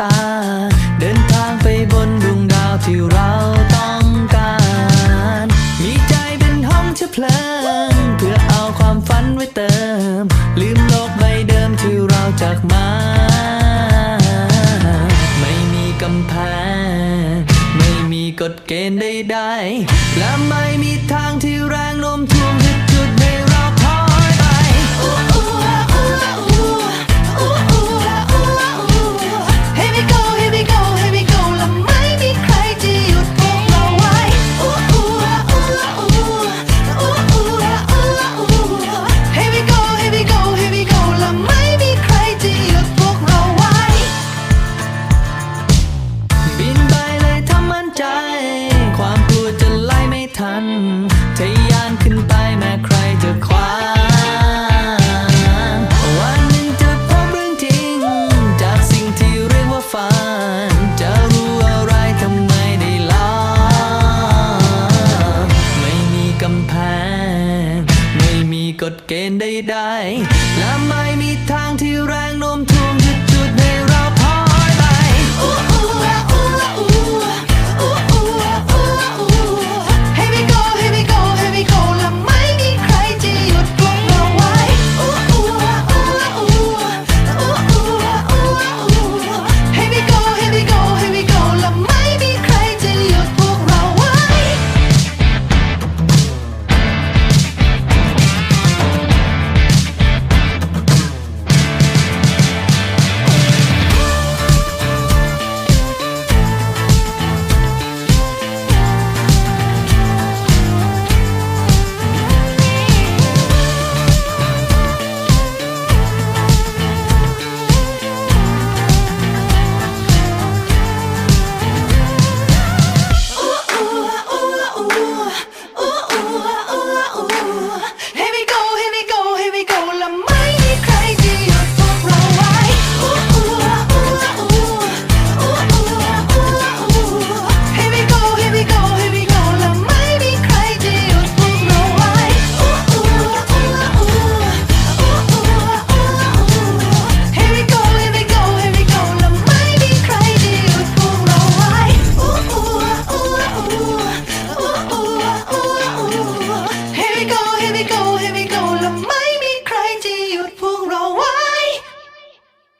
ตา เดินทางไปบนดวงดาวที่เราต้องการ มีใจเป็นห้องเชื้อเพลิง เพื่อเอาความฝันไว้เติม ลืมโลกใบเดิมที่เราจากมา ไม่มีกำแพง ไม่มีกฎเกณฑ์ใดๆและไม่มีทางที่แรงโน้มถ่ว ม่ทันทะยานขึ้นไปแม้ใครจะขวางวันหนึ่งจะพบเรื่องจริง จากสิ่งที่เรียกว่าฝัน จะรู้อะไรทำไมได้ลองไม่มีกำแพง ไม่มีกฎเกณฑ์ใดๆและไม่มีทางที่ไร